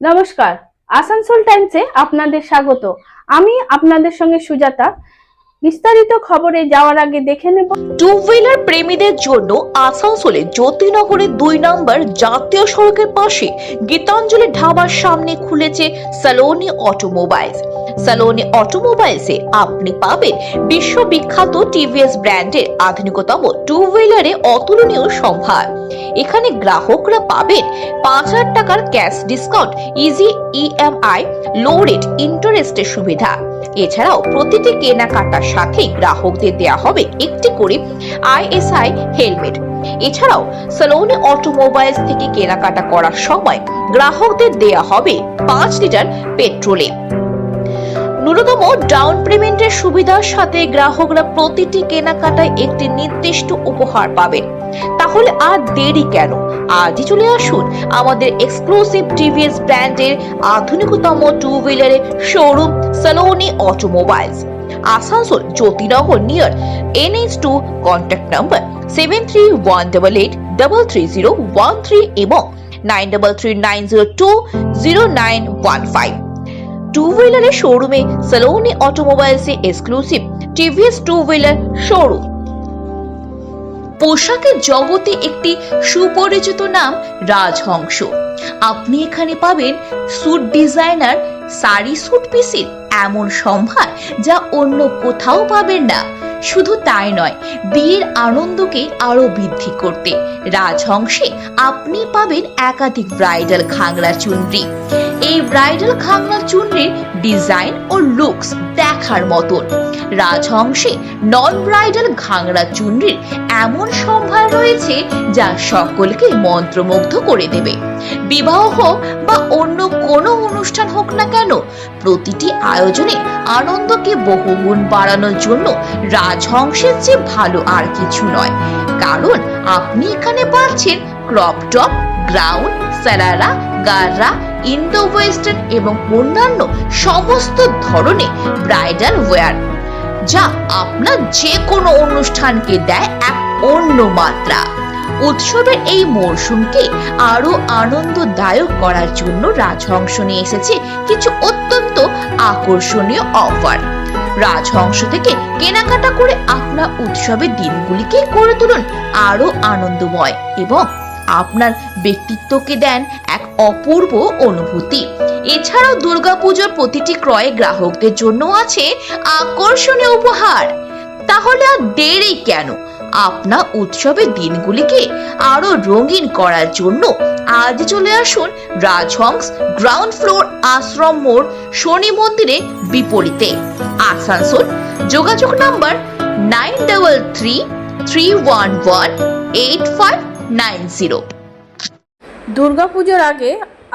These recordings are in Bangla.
নমস্কার। আসানসোল টাইমসে আপনাদের স্বাগত। আমি আপনাদের সঙ্গে সুজাতা। বিস্তারিত খবরে যাওয়ার আগে দেখে নেব। টু হুইলার প্রেমীদের জন্য আসানসোলে জ্যোতিনগরের দুই নম্বর জাতীয় সড়কের পাশে গীতাঞ্জলি ঢাবার সামনে খুলেছে সালোনি অটোমোবাইলস সালোনি অটোমোবাইলসে আপনি পাবেন বিশ্ববিখ্যাত টিভিএস ব্র্যান্ডের আধুনিকতম টু হুইলারে অতুলনীয় সম্ভার। এখানে গ্রাহকরা পাবেন পাঁচ হাজার টাকার cash discount easy EMI low rate ইন্টারেস্টের সুবিধা। এছাড়াও প্রতিটি কেনাকাটার সাথেই গ্রাহকদের দেয়া হবে একটি করে আইএসআই হেলমেট এছাড়াও সালোনি অটোমোবাইলস থেকে কেনাকাটা করার সময় গ্রাহকদের দেয়া হবে পাঁচ লিটার পেট্রোলে ন্যূনতম ডাউন পেমেন্টের সুবিধার সাথে গ্রাহকরা প্রতিটি কেনাকাটায় একটি নির্দিষ্ট উপহার পাবেন। তাহলে আর দেরি কেন? আজই চলে আসুন আমাদের এক্সক্লুসিভ টিভিএস ব্র্যান্ডের আধুনিকতম two হুইলারের showroom Saloni automobiles Asansol, Jyotinagar near NH two contact number seven three one double eight double three zero one three এবং nine double three nine zero two zero nine one five two হুইলারের শোরুমে Saloni অটোমোবাইলসে exclusive TVS two wheeler showroom পোশাকের জগতে একটি সুপরিচিত নাম রাজহংস। আপনি এখানে পাবেন স্যুট ডিজাইনার শাড়ি স্যুট পিসের এমন সম্ভার যা অন্য কোথাও পাবেন না। শুধু তাই নয়, বিয়ের আনন্দকে আরও বৃদ্ধি করতে রাজহংসে আপনি পাবেন একাধিক ব্রাইডাল খাংরা চুনরি এই ব্রাইডাল খাংরা চুনরির ডিজাইন ও লুকস দেখার মতন। রাজহংসে নন ব্রাইডাল ঘাংরা চুনরির এমন সম্ভার রয়েছে যা সকলকে মন্ত্রমুগ্ধ করে দেবে। বিবাহ হোক বা অন্য কোনো অনুষ্ঠান হোক না কেন, প্রতিটি আয়োজনে আনন্দকে বহুগুণ বাড়ানোর জন্য রাজহংসের চেয়ে ভালো আর কিছু নয়। কারণ আপনি এখানে পাচ্ছেন ক্রপ টপ গ্রাউন্ড সারারা গাররা, ইন্দো ওয়েস্টার্ন এবং অন্যান্য সমস্ত ধরনের ব্রাইডাল ওয়্যার, যা আপনার যে কোনো অনুষ্ঠানকে দেয় এক অন্য মাত্রা। উৎসবের এই মরশুমকে আরও আনন্দদায়ক করার জন্য রাজহংস নিয়ে এসেছে কিছু অত্যন্ত আকর্ষণীয় অফার। রাজহংস থেকে কেনাকাটা করে আপনার উৎসবের দিনগুলিকে করে তুলুন আরও আনন্দময় এবং আপনার ব্যক্তিত্বকে দেন এক অপূর্ব অনুভূতি। এছাড়াও দুর্গাপুজোর প্রতিটি ক্রয়ে গ্রাহকদের জন্য আছে আকর্ষণীয় উপহার। তাহলে আর দেরি কেন? আপনার উৎসবের দিনগুলিকে আরও রঙিন করার জন্য আজ চলে আসুন রাজহংস গ্রাউন্ড ফ্লোর আশ্রম মোড় শনি মন্দিরের বিপরীতে। আসানসোল, যোগাযোগ number nine double three three one one eight five nine zero. দুর্গাপুজোর আগে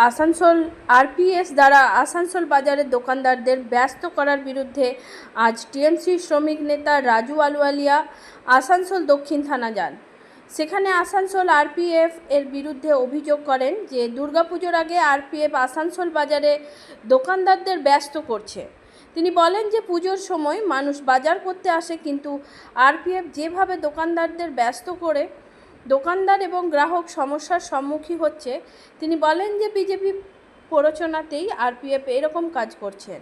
আসানসোল আরপিএস দ্বারা আসানসোল বাজারের দোকানদারদের ব্যস্ত করার বিরুদ্ধে আজ টিএমসি শ্রমিক নেতা রাজু আলুয়ালিয়া আসানসোল দক্ষিণ থানা যান। সেখানে আসানসোল আরপিএফ এর বিরুদ্ধে অভিযোগ করেন যে দুর্গাপুজোর আগে আরপিএফ আসানসোল বাজারে দোকানদারদের ব্যস্ত করছে। তিনি বলেন যে পুজোর সময় মানুষ বাজার করতে আসে কিন্তু আরপিএফ যেভাবে দোকানদারদের ব্যস্ত করে দোকানদার এবং গ্রাহক সমস্যার সম্মুখীন হচ্ছে তিনি বলেন যে বিজেপি প্ররোচনাতেই আরপিএফ এরকম কাজ করছেন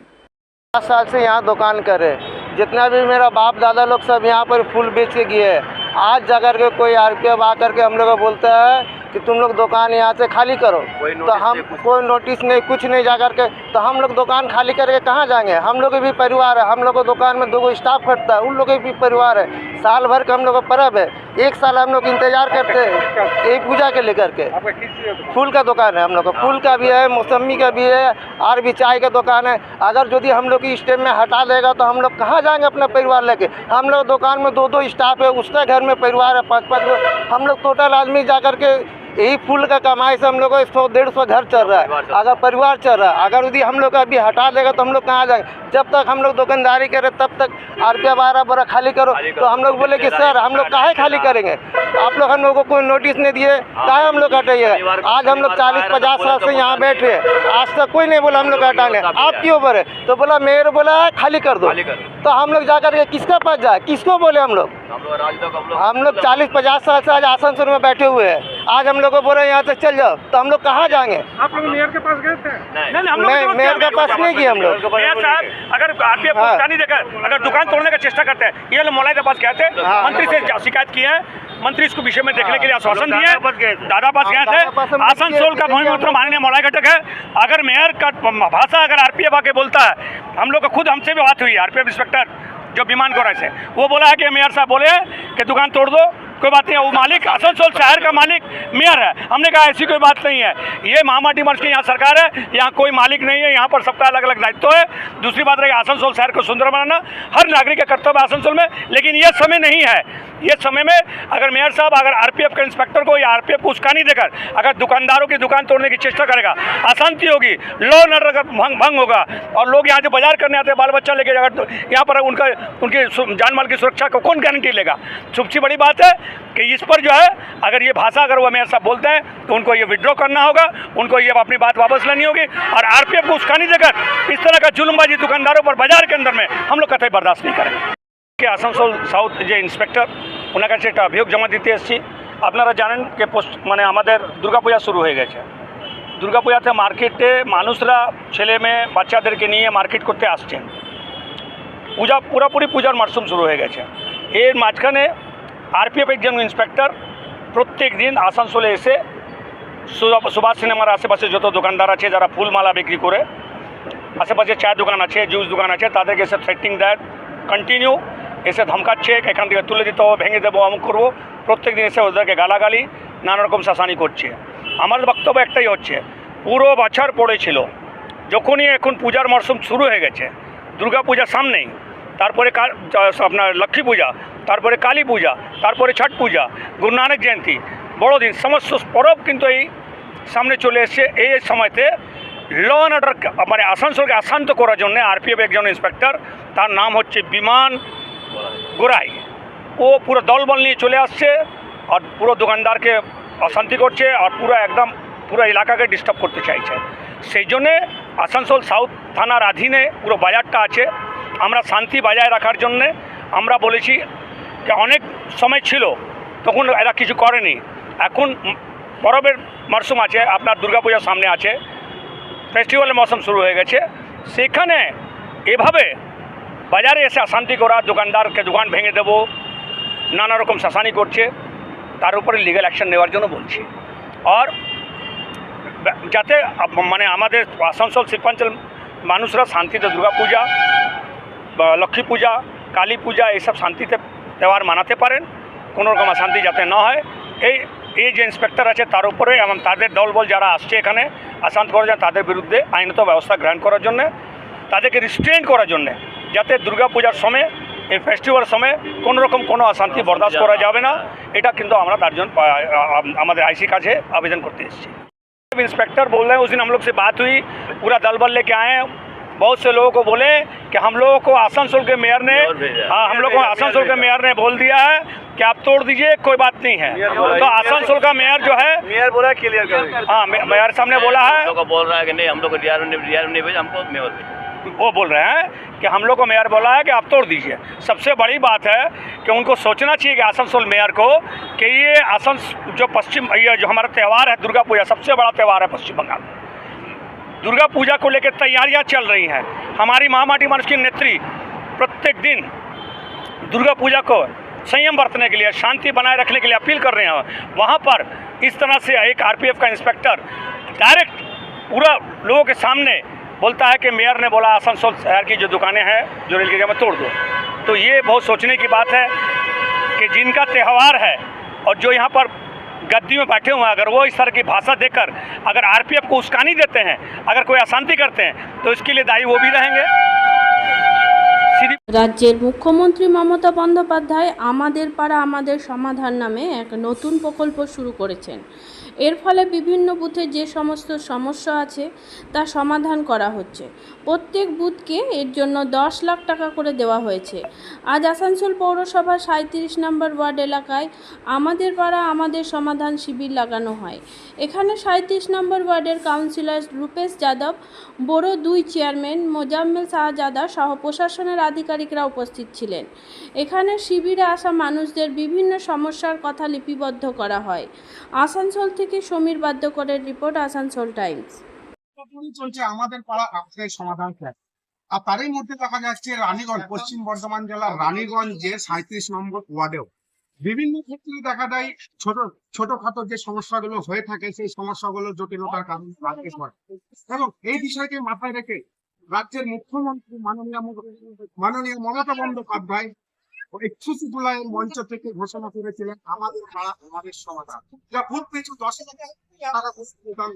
पाँच साल से यहाँ दुकान करे जितना भी मेरा बाप दादा लोग सब यहाँ पर फूल बेच के गए हैं आज जाकर के कोई आर पी एफ आकर के हम लोग को बोलता है कि तुम लोग दुकान यहाँ से खाली करो तो हम कोई नोटिस नहीं कुछ नहीं जा कर के तो हम लोग दुकान खाली करके कहाँ जाएँगे हम लोग के भी परिवार है हम लोग को दुकान में दो गो स्टाफ खटता है उन लोग के भी परिवार है साल भर का हम लोग का पर्व है एक साल हम लोग इंतज़ार करते हैं यही पूजा के लेकर के फूल का दुकान है हम लोग का फूल का भी है मौसमी का भी है और भी चाय का दुकान है अगर यदि हम लोग की स्टेप में हटा देगा तो हम लोग कहाँ जाएँगे अपना परिवार लेके हम लोग दुकान में दो दो स्टाफ है उसका घर में परिवार है पाँच पाँच हम लोग टोटल आदमी जा करके यही फूल का कमाई से हम लोग को सौ डेढ़ सौ घर चल रहा है। अगर परिवार चल रहा है अगर यदि हम लोग का अभी हटा देगा तो हम लोग कहाँ जाएँगे? जब तक हम लोग दुकानदारी करें तब तक आर पी बारह बारह खाली करो। तो हम लोग बोले कि सर हम लोग काहे खाली करेंगे? आप लोग हम लोग को कोई नोटिस नहीं दिए। काहे हम लोग हटाइए आज हम लोग चालीस पचास साल से यहाँ बैठे हैं। आज तक कोई नहीं बोला हम लोग हटाने। आप क्यों बोले? तो बोला मेयर बोला खाली कर दो। तो हम लोग जाकर के किसके पास जाए? किसको बोले हम लोग? हम लोग राजलोक हम लोग हम लोग चालीस पचास साल से आज आसनसोल में बैठे हुए हैं। आज हम लोग को बोले यहाँ से चल जाओ। तो हम लोग कहाँ जाएँगे? आप लोग मेयर के पास गए थे? नहीं। नहीं नहीं हम लोग तो मेयर के पास नहीं किए हम लोग। मेयर साहब अगर आरपीएफ हाँ। को नहीं देकर अगर दुकान तोड़ने का चेष्टा करते हैं ये लोग मोलाई के पास गए थे हाँ। मंत्री से शिकायत की है मंत्री इसको विषय में देखने के लिए आश्वासन दिए। दादा पास गए थे। हाँ, गए आसनसोल का भूमि पुत्र माननीय मोलाई घटक है। अगर मेयर का भाषा अगर आरपीएफ आके बोलता है हम लोग को खुद हमसे भी बात हुई आरपीएफ इंस्पेक्टर। जो विमान को से वो बोला है कि मेयर साहब बोले कि दुकान तोड़ दो कोई बात नहीं है वो मालिक, आसनसोल शहर का मालिक, मेयर है। हमने कहा, ऐसी कोई बात नहीं है। ये महामाटी मर्ज की यहाँ सरकार है, यहाँ कोई मालिक नहीं है, यहाँ पर सबका अलग अलग दायित्व है। दूसरी बात रही, आसनसोल शहर को सुंदर बनाना, हर नागरिक का कर्तव्य है आसनसोल में, लेकिन ये समय नहीं है। ये समय में, अगर मेयर साहब, अगर आरपीएफ के इंस्पेक्टर को या आरपीएफ को उसका नहीं देकर, अगर दुकानदारों की दुकान तोड़ने की चेष्टा करेगा, अशांति होगी, लॉ एंड ऑर्डर भंग भंग होगा, और लोग यहाँ जो बाज़ार करने आते हैं बाल बच्चा लेके, अगर तो यहाँ पर उनका, उनकी जान माल की सुरक्षा को कौन गारंटी लेगा? सबसे बड़ी बात है कि इस पर जो है अगर ये भाषा अगर वो मेयर साहब बोलते हैं तो उनको ये विड्रॉ करना होगा उनको ये अपनी बात वापस लेनी होगी और आरपीएफ को उसका नहीं देकर इस तरह का जुल्मबाजी दुकानदारों पर बाजार के अंदर में हम লোক कतई बर्दाश्त नहीं करेंगे কে আসানসোল সাউথ যে ইন্সপেক্টর ওনার কাছে একটা অভিযোগ জমা দিতে এসেছি আপনারা জানেন যে পোস্ট মানে আমাদের দুর্গাপূজা শুরু হয়ে গেছে দুর্গাপূজাতে মার্কেটে মানুষরা ছেলে মেয়ে বাচ্চাদেরকে নিয়ে মার্কেট করতে আসছেন পূজা পুরোপুরি পূজার মরশুম শুরু হয়ে গেছে এর মাঝখানে আরপিএফ একজন ইন্সপেক্টর প্রত্যেক দিন আসানসোলে এসে সুভাষ সিনেমার আশেপাশে যত দোকানদার আছে, যারা ফুলমালা বিক্রি করে, আশেপাশে চায়ের দোকান আছে জুস দোকান আছে, তাদেরকে এসে থ্রেটিং দেয় কন্টিনিউ এসে ধমকাচ্ছে এখান থেকে তুলে দিতে হবে, ভেঙে দেবো, অমুক করব। প্রত্যেক দিন এসে ওদেরকে গালাগালি, নানা রকম শাসানি করছে। আমার বক্তব্য একটাই হচ্ছে, পুরো বছর পড়েছিল, যখনই এখন পূজার মরশুম শুরু হয়ে গেছে দুর্গা পূজা সামনেই, তারপরে কা- জ- আপনার লক্ষ্মী পূজা তারপরে কালী পূজা, তারপরে ছট পূজা, গুরু নানক জয়ন্তী। বড়দিন সমস্ত পরব কিন্তু এই সামনে চলে এসছে এই সময়তে ল অ্যান্ড অর্ডার মানে আসানসোলকে অশান্ত করার জন্য আরপিএফ একজন ইন্সপেক্টর, তার নাম হচ্ছে বিমান গোরাই ও পুরো দলবল নিয়ে চলে আসছে আর পুরো দোকানদারকে অশান্তি করছে আর পুরো একদম পুরো এলাকাকে ডিস্টার্ব করতে চাইছে। সেই জন্যে আসানসোল সাউথ থানার অধীনে পুরো বাজারটা আছে। আমরা শান্তি বজায় রাখার জন্যে আমরা বলেছি অনেক সময় ছিল, তখন এরা কিছু করেনি। এখন পরবের মরশুম আছে, আপনার দুর্গাপূজার সামনে আছে ফেস্টিভ্যালের মৌসুম শুরু হয়ে গেছে। সেখানে এভাবে বাজারে এসে অশান্তি করা, দোকানদারকে দোকান ভেঙে দেবো, নানা রকম শাসানি করছে, তার উপরে লিগ্যাল অ্যাকশন নেওয়ার জন্য বলছি। আর যাতে মানে আমাদের আসানসোল শিল্পাঞ্চল মানুষরা শান্তিতে দুর্গাপূজা বা লক্ষ্মী পূজা, কালী পূজা এইসব শান্তিতে দেওয়ার মানাতে পারেন কোনো রকম অশান্তি যাতে না হয় এই এই যে ইন্সপেক্টর আছে তার উপরে এবং তাদের দলবল যারা আসছে এখানে অশান্ত করার জন্য তাদের বিরুদ্ধে আইনত ব্যবস্থা গ্রহণ করার জন্যে তাদেরকে রিস্ট্রেন করার জন্যে যাতে দুর্গাপূজার সময় এই ফেস্টিভ্যাল সময় কোনো রকম কোনো অশান্তি বরদাস্ত করা যাবে না এটা কিন্তু আমরা তার জন্য আ, আ, আমাদের আইসি কাছে आवेदन करते এসেছি इंस्पेक्टर बोल रहे हैं उस दिन हम लोग से बात हुई पूरा दल बल लेके आए हैं बहुत से लोगों को बोले कि हम लोगों को आसनसोल के मेयर ने हाँ हम लोग को आसनसोल के मेयर ने बोल दिया है कि आप तोड़ दीजिए कोई बात नहीं है। तो आसनसोल का मेयर जो है मेयर बोला क्लियर कर हाँ मेयर साहब ने बोला है हम लोग को बोल रहा है कि नहीं हम लोग को ने ने भेजा हमको मेयर भेजा। वो बोल रहे हैं कि हम लोग को मेयर बोला है कि आप तोड़ दीजिए। सबसे बड़ी बात है कि उनको सोचना चाहिए कि आसनसोल मेयर को कि ये आसन जो पश्चिम ये जो हमारा त्यौहार है दुर्गा पूजा सबसे बड़ा त्यौहार है पश्चिम बंगाल में। दुर्गा पूजा को लेकर तैयारियाँ चल रही हैं। हमारी महामाटी मनुष्य की नेत्री प्रत्येक दिन दुर्गा पूजा को संयम बरतने के लिए, शांति बनाए रखने के लिए अपील कर रहे हैं। वहाँ पर इस तरह से एक आरपीएफ का इंस्पेक्टर डायरेक्ट पूरा लोगों के सामने बोलता है कि मेयर ने बोला, आसनसोल शहर की जो दुकानें हैं, जो रेल की में तोड़ दो। तो ये बहुत सोचने की बात है कि जिनका त्यौहार है और जो यहाँ पर गद्दी में बैठे हुए हैं। अगर वो इस तरह की भाषा देकर अगर आरपीएफ को उस्कानी देते हैं, अगर कोई अशांति करते हैं तो इसके लिए दायी वो भी रहेंगे। রাজ্যের মুখ্যমন্ত্রী মমতা বন্দ্যোপাধ্যায় আমাদের পাড়া, আমাদের সমাধান নামে এক নতুন প্রকল্প শুরু করেছেন। এর ফলে বিভিন্ন বুথে যে সমস্ত সমস্যা আছে, তা সমাধান করা হচ্ছে। প্রত্যেক বুথকে এর জন্য দশ লাখ টাকা করে দেওয়া হয়েছে। আজ আসানসোল পৌরসভার সাঁত্রিশ নম্বর ওয়ার্ড এলাকায় আমাদের পাড়া, আমাদের সমাধান শিবির লাগানো হয়। এখানে সাঁত্রিশ নম্বর ওয়ার্ডের কাউন্সিলর রূপেশ যাদব বড় দুই চেয়ারম্যান মোজাম্মেল শাহজাদা সহ প্রশাসনের আধিকারিকরা উপস্থিত ছিলেন। এখানে শিবিরে আসা মানুষদের বিভিন্ন সমস্যার কথা লিপিবদ্ধ করা হয়। আসানসোল থেকে সমীর বাদ্যকরের রিপোর্ট, আসানসোল টাইমস। চলছে আমাদের পাড়া সমাধান আর তারই মধ্যে দেখা যাচ্ছে রানীগঞ্জ, পশ্চিম বর্ধমান জেলার রানীগঞ্জের সাঁত্রিশ নম্বর ওয়ার্ডেও। বিভিন্ন ক্ষেত্রে দেখা যায় ছোট, ছোটখাটো যে সমস্যাগুলো হয়ে থাকে, সেই সমস্যাগুলো জটিলতার কারণ এবং এই বিষয়কে মাথায় রেখে রাজ্যের মুখ্যমন্ত্রী মাননীয় মাননীয় মমতা বন্দ্যোপাধ্যায় মঞ্চ থেকে ঘোষণা করেছিলেন আমাদের পাড়া, আমাদের সমাধান। পিছু দশ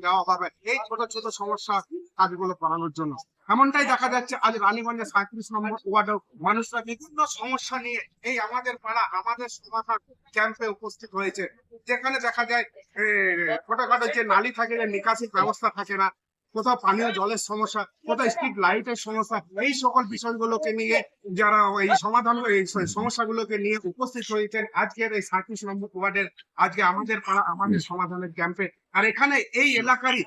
দেওয়া হবে। এই ছোট ছোট সমস্যা কাজগুলো করানোর জন্য। এমনটাই দেখা যাচ্ছে আজ রানীগঞ্জের সাঁত্রিশ নম্বর ওয়ার্ডেও মানুষরা বিভিন্ন সমস্যা নিয়ে এই আমাদের পাড়া, আমাদের সমাধান ক্যাম্পে উপস্থিত হয়েছে। যেখানে দেখা যায় ছোটখাটো যে নালী থাকে, যে নিকাশির ব্যবস্থা থাকে না কোথাও পানীয় জলের সমস্যা, কোথাও স্ট্রিট লাইটের সমস্যা, এই সকল বিষয়গুলোকে নিয়ে যারা এই সমাধান, এই সমস্যাগুলোকে নিয়ে উপস্থিত হয়েছেন আজকের এই সাঁত্রিশ নম্বর ওয়ার্ডের, আজকে আমাদের পাড়া, আমাদের সমাধানের ক্যাম্পে। আর এখানে এই এলাকারই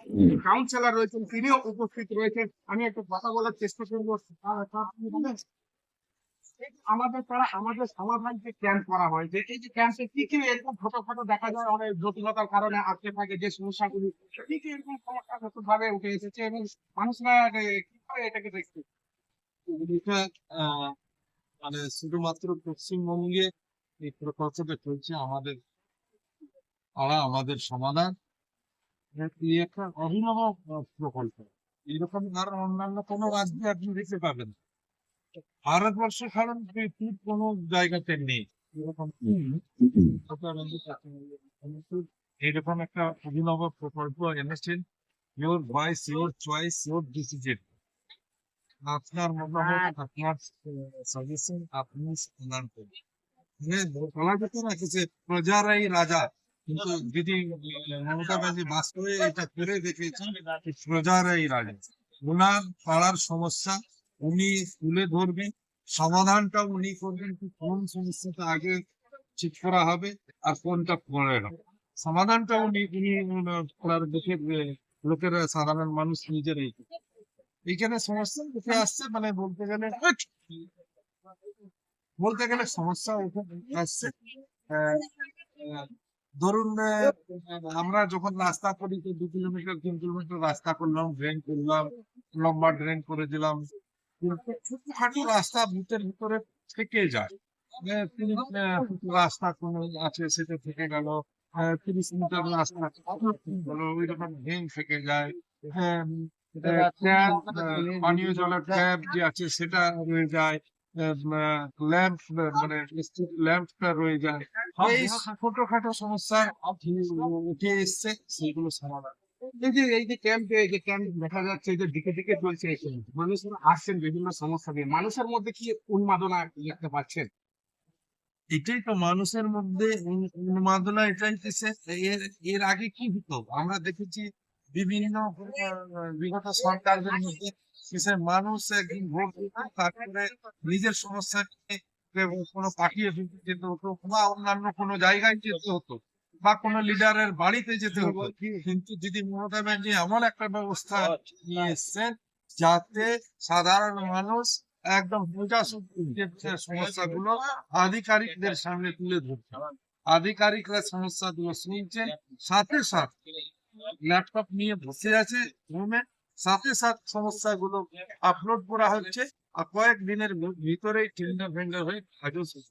কাউন্সিলর রয়েছেন, তিনিও উপস্থিত রয়েছেন। আমি একটু কথা বলার চেষ্টা করব আহ, আপনি বলেন, এই যে আমাদের পাড়া আমাদের সমাধান যে ক্যাম্প করা হয় যে এই যে ক্যাম্পে কি কি এরকম ছোটখাটো দেখা যায় অনেক জটিলতার কারণে আটকে থাকে, যে সমস্যাগুলি কি কি এরকম সমস্যা নতুন ভাবে উঠে এসেছে এবং মানুষরা কীভাবে এটাকে দেখছে মানে শুধুমাত্র পশ্চিমবঙ্গে এই প্রকল্পটা চলছে, আমাদের পাড়া আমাদের সমাধান একটা অভিনব প্রকল্প এরকম আর অন্যান্য কোনো রাজ্যে আপনি দেখতে পাবেন না। ভারতবর্ষ কারণ পৃথিবীর কোনো জায়গাতে নেই এরকম একটা অভিনব প্রকল্প এনেছেন your voice your choice your decision আপনার মতামত আপনার সাজেশন আপনি প্রদান করুন। মানে বলা যেত না যে প্রজারাই রাজা কিন্তু যদি মমতা ব্যানার্জি বাস্তবে এটা করে দেখিয়েছেন প্রজারাই রাজা। ওনার পাড়ার সমস্যা উনি তুলে ধরবেন, সমাধানটা উনি করবেন কি কোন সমস্যাটা আগে ঠিক করা হবে আর কোনটা পরে হবে। সমাধানটা উনি উনি পাড়ার দেখে লোকেরা, সাধারণ মানুষ করবে। এইখানে সমস্যা উঠে আসছে মানে বলতে গেলে বলতে গেলে সমস্যা উঠে আসছে। ধরুন আমরা যখন রাস্তা করি, তো দু কিলোমিটার, তিন কিলোমিটার রাস্তা করলাম ড্রেন করলাম, লম্বা ড্রেন করে দিলাম। ছোটখাটো রাস্তা ভিতর ভিতরে থেকে যায়। রাস্তা আছে, সেটা থেকে গেল। তিরিশ মিটার রাস্তা হলো ওই রকম থেকে যায়। পানীয় জলের ট্যাপ যে আছে, সেটা রয়ে যায়। ল্যাম্প মানে ল্যাম্পটা রয়ে যায়। ছোটখাটো সমস্যা উঠে এসছে, সেগুলো সমাধান এর আগে কি হতো? আমরা দেখেছি বিভিন্ন বিগত সরকারদের মধ্যে মানুষ একদিন ভোট দিত, তারপরে নিজের সমস্যা কোনো পাঠিয়ে যেতে হতো, বা অন্যান্য কোনো জায়গায় যেতে হতো। বা কোনো লিডারের বাড়িতে যেতে হতো কিন্তু যদি মমতা ব্যানার্জি এমন একটা ব্যবস্থা নিয়ে এসছেন যাতে সাধারণ মানুষ একদম বোঝা সমস্যাগুলো আধিকারিকদের সামনে তুলে ধরছে। আধিকারিকরা সমস্যাগুলো শুনছেন সাথে সাথে ল্যাপটপ নিয়ে বসে আছে রুমে সাথে সাথে সমস্যাগুলো আপলোড করা হচ্ছে। আর কয়েক দিনের ভিতরেই টেন্ডার ভেন্ডার হয়ে শেষ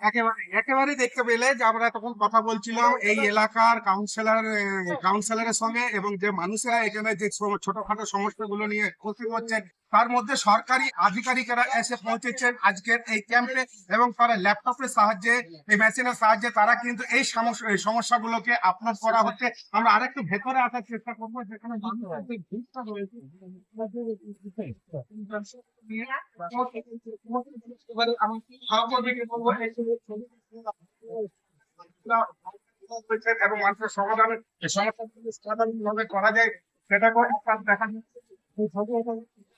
একেবারে একেবারে দেখতে পেলে যে আমরা তখন কথা বলছিলাম এই এলাকার কাউন্সিলর কাউন্সিলরের সঙ্গে এবং যে মানুষেরা এখানে যে ছোটখাটো সমস্যাগুলো নিয়ে উপস্থিত হচ্ছেন তার মধ্যে সরকারি আধিকারিকেরা এসে পৌঁছেছেন আজকের এই ক্যাম্পে এবং তারা ল্যাপটপের সাহায্যে, এই মেশিনের সাহায্যে তারা কিন্তু এই সমস্যা, এই সমস্যাগুলোকে আপলোড করা হচ্ছে। আমরা আরেকটু ভেতরে আসার চেষ্টা করব, যেখানে এবং মানুষের সমাধানের সমস্যাগুলি সমাধান কীভাবে করা যায় সেটাকেও একটা দেখা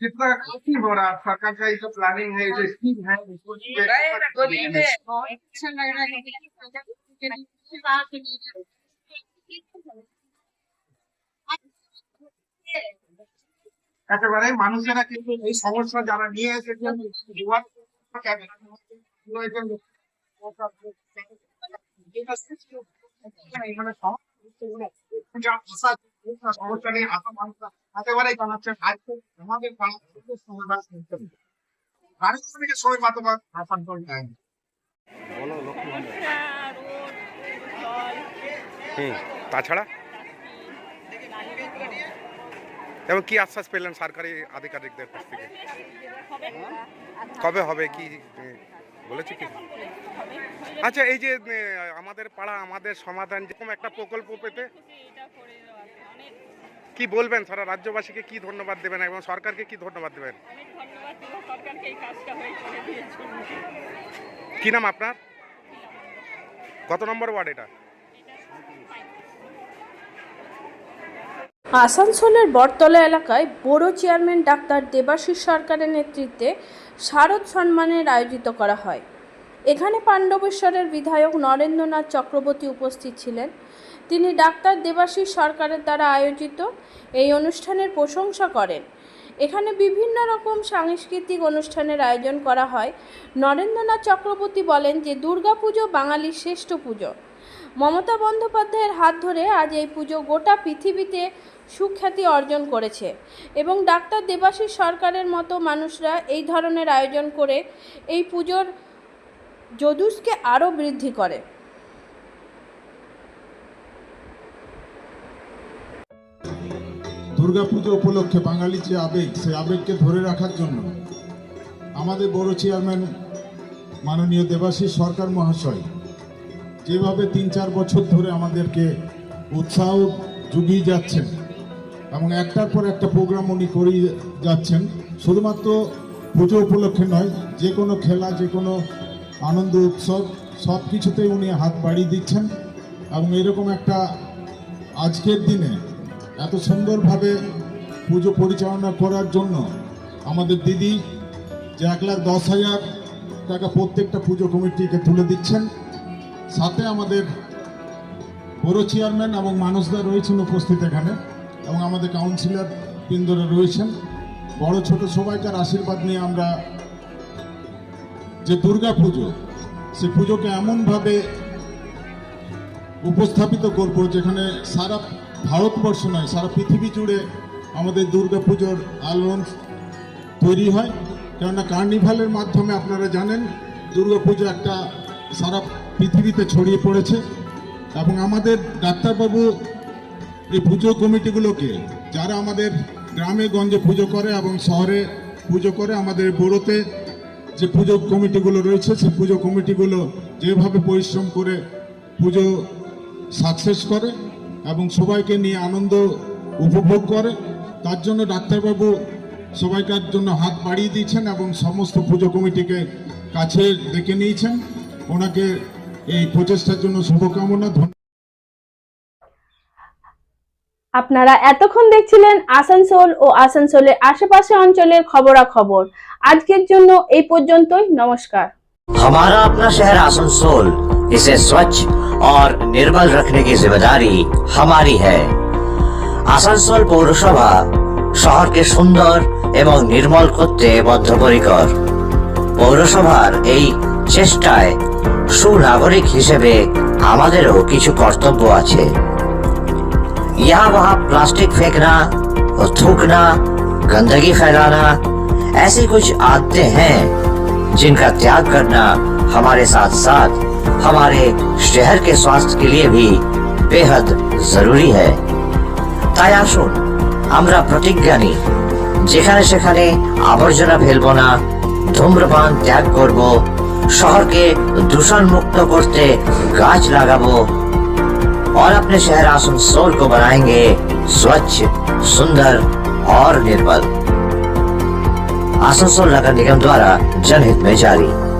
कितना काफी हो रहा है सरकार का ये जो प्लानिंग है ये जो स्कीम है इसको একেবারে মানুষেরা কিন্তু এই সমস্যা যারা নিয়ে এসেছেন দুয়ার এখানে সমস্যা নিয়ে আসা মানুষরা একেবারেই জানাচ্ছেন আজকে আমাদের বাংলাদেশের সমাধান করতে হবে ভারত থেকে সবাই মাতবার আসান করে নেয় হুম তাছাড়া? এবং কি আশ্বাস পেলেন সরকারি আধিকারিকদের কাছ থেকে? কবে হবে কি বলেছে কি? আচ্ছা এই যে আমাদের পাড়া আমাদের সমাধান যেরকম একটা প্রকল্প পেতে কি বলবেন? সারা রাজ্যবাসীকে কি ধন্যবাদ দেবেন এবং সরকারকে কি ধন্যবাদ দেবেন? কি নাম আপনার? কত নম্বর ওয়ার্ড এটা? আসানসোলের বটতলা এলাকায় বড় চেয়ারম্যান ডাক্তার দেবাশিস সরকারের নেতৃত্বে শারদ সম্মানের আয়োজিত করা হয়। এখানে পাণ্ডবেশ্বরের বিধায়ক নরেন্দ্রনাথ চক্রবর্তী উপস্থিত ছিলেন। তিনি ডাক্তার দেবাশিস সরকারের দ্বারা আয়োজিত এই অনুষ্ঠানের প্রশংসা করেন। এখানে বিভিন্ন রকম সাংস্কৃতিক অনুষ্ঠানের আয়োজন করা হয়। নরেন্দ্রনাথ চক্রবর্তী বলেন যে, দুর্গাপুজো বাঙালির শ্রেষ্ঠ পুজো। মমতা বন্দ্যোপাধ্যায়ের হাত ধরে আজ এই পুজো গোটা পৃথিবীতে সুখ্যাতি অর্জন করেছে এবং ডাক্তার দেবাশিস সরকারের মতো মানুষরা এই ধরনের আয়োজন করে এই পুজোর যদুসকে আরও বৃদ্ধি করে। দুর্গাপুজো উপলক্ষে বাঙালি যে আবেগ, সেই আবেগকে ধরে রাখার জন্য আমাদের বড় চেয়ারম্যান মাননীয় দেবাশিস সরকার মহাশয় যেভাবে তিন চার বছর ধরে আমাদেরকে উৎসাহ জুগিয়ে যাচ্ছেন এবং একটার পর একটা প্রোগ্রাম উনি করিয়ে যাচ্ছেন, শুধুমাত্র পুজো উপলক্ষে নয়, যে কোনো খেলা, যে কোনো আনন্দ উৎসব, সব কিছুতেই উনি হাত বাড়িয়ে দিচ্ছেন এবং এরকম একটা আজকের দিনে এত সুন্দরভাবে পুজো পরিচালনা করার জন্য আমাদের দিদি যে এক লাখ দশ হাজার টাকা প্রত্যেকটা পুজো কমিটিকে তুলে দিচ্ছেন। সাথে আমাদের বড় চেয়ারম্যান এবং মানুষরা রয়েছেন উপস্থিত এখানে এবং আমাদের কাউন্সিলর বৃন্দরা রয়েছেন। বড় ছোট সবাইকার আশীর্বাদ নিয়ে আমরা যে দুর্গা পুজো, সে পুজোকে এমনভাবে উপস্থাপিত করব যেখানে সারা ভারতবর্ষ নয়, সারা পৃথিবী জুড়ে আমাদের দুর্গা পুজোর আলোড়ন তৈরি হয়। কেননা কার্নিভালের মাধ্যমে আপনারা জানেন, দুর্গা পুজো একটা সারা পৃথিবীতে ছড়িয়ে পড়েছে এবং আমাদের ডাক্তারবাবু এই পুজো কমিটিগুলোকে, যারা আমাদের গ্রামে গঞ্জে পুজো করে এবং শহরে পুজো করে আমাদের বড়োতে যে পুজো কমিটিগুলো রয়েছে, সেই পুজো কমিটিগুলো যেভাবে পরিশ্রম করে পুজো সাকসেস করে এবং সবাইকে নিয়ে আনন্দ উপভোগ করে, তার জন্য ডাক্তারবাবু সবাইকার জন্য হাত বাড়িয়ে দিয়েছেন এবং সমস্ত পুজো কমিটিকে কাছে ডেকে নিয়েছেন। ওনাকে এই প্রচেষ্টার জন্য শুভকামনা আপনারা এতক্ষণ দেখছিলেন আসানসোল ও আসানসোলের আশেপাশে অঞ্চলের খবরাখবর আজকের জন্য এই পর্যন্তই নমস্কার हमारा अपना शहर आसनसोल इसे स्वच्छ और निर्मल रखने की जिम्मेदारी हमारी है আসানসোল পৌরসভা শহরকে সুন্দর এবং নির্মল করতে বদ্ধপরিকর পৌরসভার এই চেষ্টায় সুনাগরিক হিসেবে আমাদেরও কিছু কর্তব্য আছে यहाँ वहाँ प्लास्टिक फेंकना और थूकना गंदगी फैलाना ऐसी कुछ आदतें हैं जिनका त्याग करना हमारे साथ साथ हमारे शहर के स्वास्थ्य के लिए भी बेहद जरूरी है তাই আসুন আমরা প্রতিজ্ঞা নিই যেখানে সেখানে আবর্জনা ফেলব না ধূম্রপান ত্যাগ করব শহরকে দূষণ মুক্ত করতে গাছ লাগাবো और अपने शहर आसनसोल को बनाएँगे स्वच्छ, सुंदर और निर्मल आसनसोल नगर निगम द्वारा जनहित में जारी।